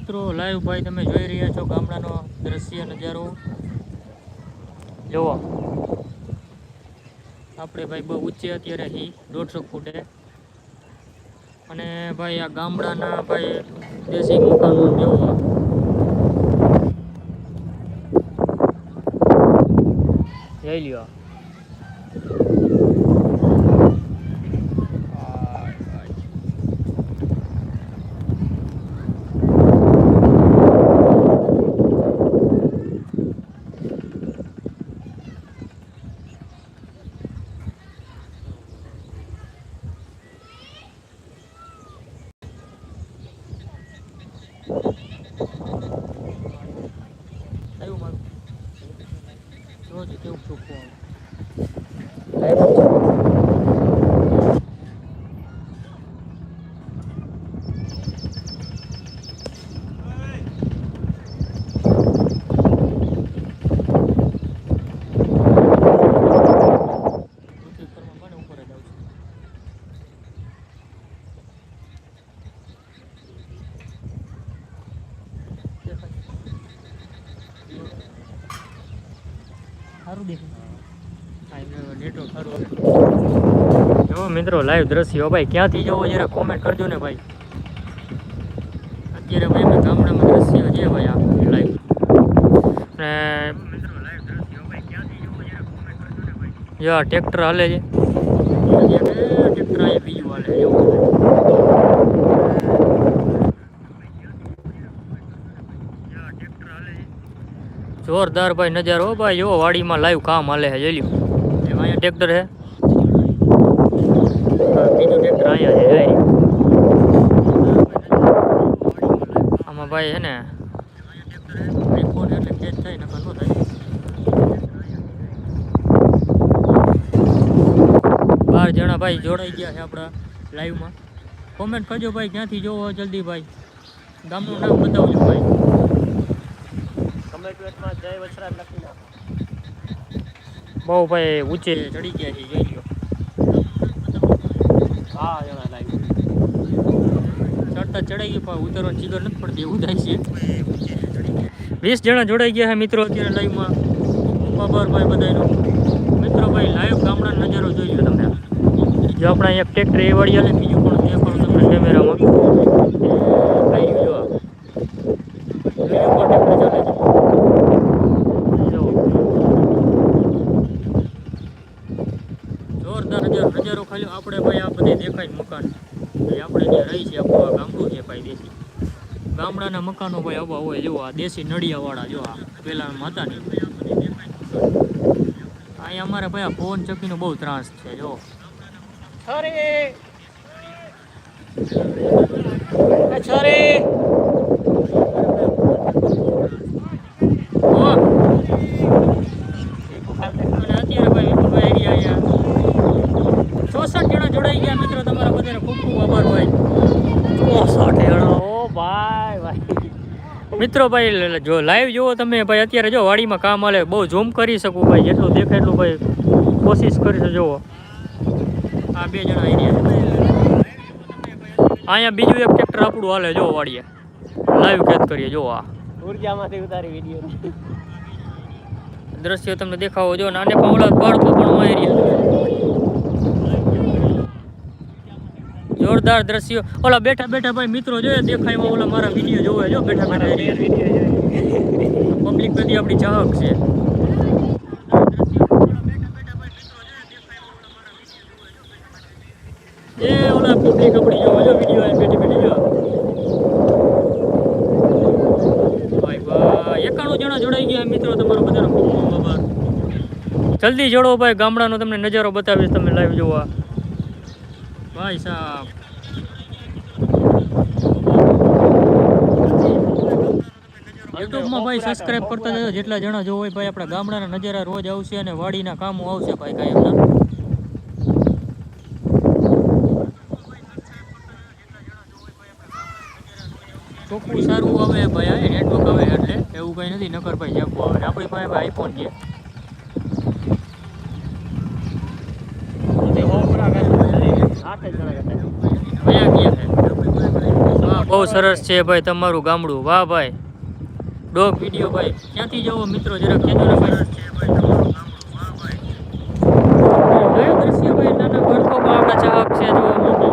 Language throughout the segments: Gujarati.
મિત્રો, લાઈવ ભાઈ તમે જોઈ રહ્યા છો ગામડાનો દ્રશ્ય, નજારો. જોવો. આપણે ભાઈ બહુ ઊંચે અત્યારે હી, દોઢસો ફૂટે. અને ભાઈ આ ગામડાના ભાઈ દેશી મકાનો જેવો જઈ લ્યો. સારું દેખાય. જો મિત્રો લાઈવ દ્રશ્યો ભાઈ ક્યાંથી જવો જરા કોમેન્ટ કરજો ને ભાઈ. અત્યારે ભાઈ અમે ગામડામાં દ્રશ્યો છે ભાઈ આ લાઈવ ને જો આ ટ્રેક્ટર હાલે છે. ટ્રેક્ટર બીજું હાલે એવું જોરદાર ભાઈ નજારો હો ભાઈ. જો વાડીમાં લાઈવ કામ હાલે છે, જોઈ લ્યો. અહીંયા ટ્રેક્ટર છે. બીજું ટ્રેક્ટર અહીંયા છે આમાં ભાઈ છે ને બાર જણા ભાઈ જોડાઈ ગયા છે આપણા લાઈવમાં કોમેન્ટ કરજો ભાઈ, ક્યાંથી જોવો જલ્દી ભાઈ. ગામનું નામ બતાવજો ભાઈ. બહુ ભાઈ ઊંચે ચડી ગયા છે, જઈ લો હા જણા લાગ્યું. ચડતા ચડાઈ ગયું, પણ ઉતરવાની જીગર નથી પડતી, એવું થાય છે. વીસ જણા જોડાઈ ગયા છે મિત્રો અત્યારે લાઈવમાં આભાર ભાઈ બધાનો. મિત્રો ભાઈ લાઈવ ગામડાનો નજારો જોઈ લો તમે. જો આપણે અહીંયા ટ્રેક્ટર એ વાળી બીજું પણ દેખાડું તમને કેમેરામાં આવી રહ્યું જો આ. જોઈ લો ઉપર tractor ચાલે છે જો. જોરદાર નજારો ખાલી આપણે ભાઈ આ બધે દેખાય મકાન. આપણે જે રહી છે આપણું આ ગામડું છે ભાઈ દેશી. ગામડાના મકાનો ભાઈ આવા હોય જો આ દેશી નડિયાવાળા જો આ પેલા માતાની. અહીંયા અમારે ભાઈ આ પવન ચક્કીનો બહુ ત્રાસ છે જો. અરે છોરી ઓ! અને અત્યારે ભાઈ વિપુલભાઈ આઈડિયા અહીંયા ચોસઠ જણા જોડાઈ ગયા મિત્રો તમારા બધાને ખૂબ ખૂબ આભાર ભાઈ ચોસઠ જણા ઓ ભાઈ ભાઈ મિત્રો ભાઈ જો લાઈવ જુઓ તમે ભાઈ અત્યારે જો વાડીમાં કામ હાલે બહુ ઝૂમ કરી શકું ભાઈ જેટલું દેખાય એટલું ભાઈ કોશિશ કરીશ જુઓ. આ બે જણા અહીંયા બીજું એક ટ્રેક્ટર આપણું હાલે જો વાડીએ. લાઈવ ખેત કરીએ જો આ. ઉર્જામાંથી ઉતારી વીડિયો દ્રશ્યો તમને દેખાવો જો નાને ઓલા બાળકો પણ મારી જોરદાર દ્રશ્યો. ઓલા બેઠા બેઠા ભાઈ મિત્રો જોઈએ દેખાયમાં ઓલા મારા વીડિયો જોવે જો બેઠા બેઠા. પબ્લિક બધી આપણી ચાહક છે. એ ઓલા પબ્લિક આપણી જોવે જો વીડિયો બેઠી બેઠી જો ભાઈ ભાઈ એકાણું જણા જોડાઈ ગયા મિત્રો તમારો બધાનો ખૂબ ખૂબ આભાર. જલ્દી જોડો ભાઈ ગામડાનો તમને નજારો બતાવીશ તમે લાઈવ જોવા. ભાઈ સાહેબ યુટ્યુબમાં ભાઈ સબસ્ક્રાઇબ કરતા જજો જેટલા જણા જો હોય ભાઈ આપણા ગામડાના નજારા રોજ આવશે અને વાડીના કામો આવશે ભાઈ કાયમના ચોખ્ખું સારું આવે ભાઈ આ નેટવર્ક આવે એટલે એવું કંઈ નથી નકર ભાઈ જાગવું આવે. આપણી પાસે આઈફોન છે. બહુ સરસ છે ભાઈ તમારું ગામડું. વાહ ભાઈ. ડોગ વીડિયો ભાઈ. ક્યાંથી જવો મિત્રો? જરા કહેજો ને ભાઈ કયું દ્રશ્ય ભાઈ? નાના પણ આપણા ચાહક છે જોવા માટે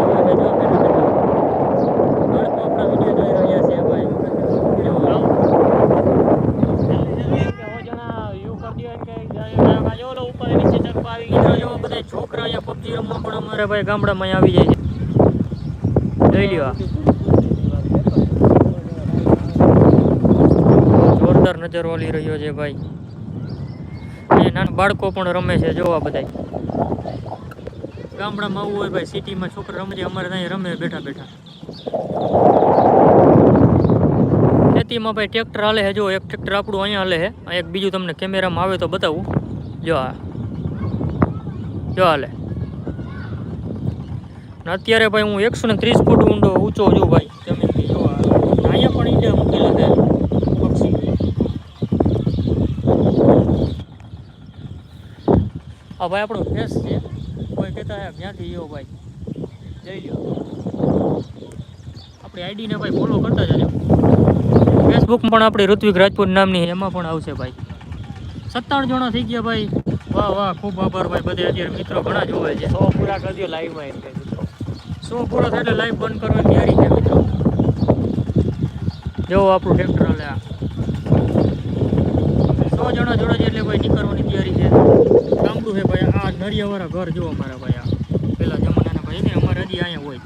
છે છોકરા અહીંયા પબજી રમવા પણ અમારા ભાઈ ગામડામાં આવી જાય છે. જોઈ લ્યો નજર વાલી રહ્યો છે ભાઈ. નાના બાળકો પણ રમે છે, જોવા બધા ગામડામાં આવું હોય ભાઈ, સિટીમાં છોકરા રમે અમારે ત્યાં રમે બેઠા બેઠા. ખેતીમાં ભાઈ ટ્રેક્ટર હાલે છે, જો, એક ટ્રેક્ટર આપણું અહીંયા હાલે છે. એક બીજું તમને કેમેરામાં આવે તો બતાવું. જો આ. જો હાલે. અત્યારે ભાઈ હું એકસો ને ત્રીસ ફૂટ ઊંડો ઊંચો છું ભાઈ જમીનથી જો આ અહીંયા પણ ઈંડા મૂકેલા છે પક્ષી આ ભાઈ આપણો ફેસ છે. કોઈ કહેતા હે ક્યાંથી એવો ભાઈ? જઈ લ્યો. આપણી આઈડીને ભાઈ ફોલો કરતા જજો. ફેસબુકમાં પણ આપણી ઋત્વિક રાજપૂત નામની એમાં પણ આવશે ભાઈ. સત્તાણું જણા થઈ ગયા ભાઈ. વાહ વાહ ખૂબ આભાર ભાઈ. બધે અત્યારે મિત્રો ઘણા જોવે છે. સો પૂરા કરજો લાઈવમાં એટલે મિત્રો સો પૂરો થાય એટલે લાઈવ બંધ કરવાની તૈયારી છે મિત્રો. જો આપણું ટ્રેક્ટર હાલે જણા જોડે છે એટલે ભાઈ નીકળવાની તૈયારી છે. ગામડું છે ભાઈ આ નળિયાવાળા ઘર જો અમારે ભાઈ આ પેલા જમાનાના ભાઈ ને અમારે હજી અહીંયા હોય.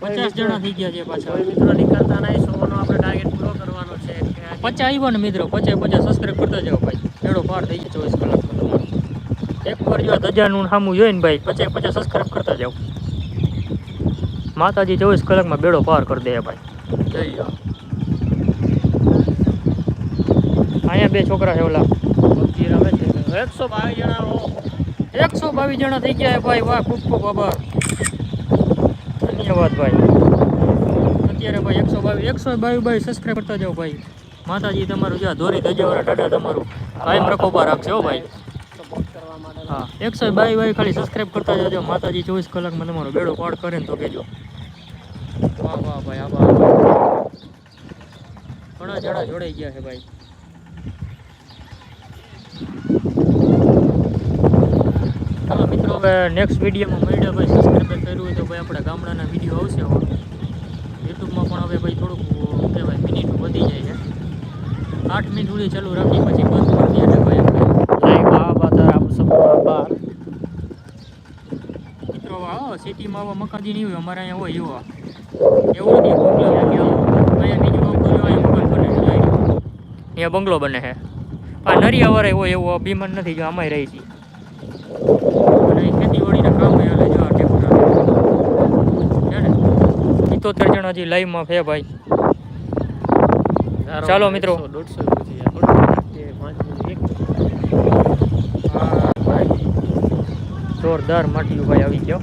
પચાસ જણા થઈ ગયા છે પાછા. મિત્રો નીકળતા નહીં સોનો આપણે ટાર્ગેટ પૂરો કરવાનો છે. પચાસ આવ્યા ને મિત્રો પચાસ પચાસ સબસ્ક્રાઈબ કરતા જાઓ ભાઈ. એડો પાર થઈ જાય ચોવીસ કલાકમાં તમારો. એક વાર જો ધજાનું સામું જોઈએ ને ભાઈ પચાસ પચાસ સબસ્ક્રાઈબ કરતા જાઓ. માતાજી ચોવીસ કલાકમાં બેડો પાર કરી દે ભાઈ. જઈ જાઓ અહીંયા બે છોકરા છે ઓલા. પબજી રમે છે. એકસો બાવીસ જણા એકસો બાવીસ જણા થઈ ગયા ભાઈ. વાહ ખૂબ ખૂબ આભાર. ધન્યવાદ ભાઈ. અત્યારે ભાઈ એકસો બાવીસ. એકસો બાવીસ બાવીસ સબસ્ક્રાઈબ કરતા જાઓ ભાઈ. માતાજી તમારું જ્યાં ધોરી ધજાવાળા ટાટા તમારું. કાયમ રખોબા રાખશે હો ભાઈ. હા એકસો બાવીસ બાવીસ ખાલી સબસ્ક્રાઈબ કરતા જજો. માતાજી ચોવીસ કલાકમાં તમારો બેડો પાડ કરે ને તો કહેજો. વાહ વાહ ભાઈ આભાર. ઘણા જણા જોડાઈ ગયા છે ભાઈ ચાલો મિત્રો હવે નેક્સ્ટ વિડીયોમાં મળ્યા ભાઈ સબસ્ક્રાઈબ કર્યું હોય તો ભાઈ આપણા ગામડાના વીડિયો આવશે હવે. યુટ્યુબમાં પણ હવે ભાઈ થોડુંક કહેવાય મિનિટ વધી જાય છે. આઠ મિનિટ સુધી ચાલુ રાખી પછી બંધ કરી દે એટલે ભાઈ લાઈવ આવા બધાર આપ સબનો આભાર મિત્રો આવો સિટીમાં આવા મકાજી નહીં હોય અમારે અહીંયા હોય એવા. એવું નથી બંગલો અહીંયા બીજું બંગલો બધું અહીંયા મકાન બને છે અહીંયા બંગલો બને છે. આ નરિયાવાળા હોય એવો અભિમાન નથી જો આમાંય રહી છે અને ખેતીવાડીના કામ હાલે જો આ ટેક્ટર છે ને સિત્તોતેર જણા હજી લાઈવમાં છે ભાઈ. ચાલો મિત્રો. દોઢસો જોરદાર માટીયું ભાઈ આવી ગયો.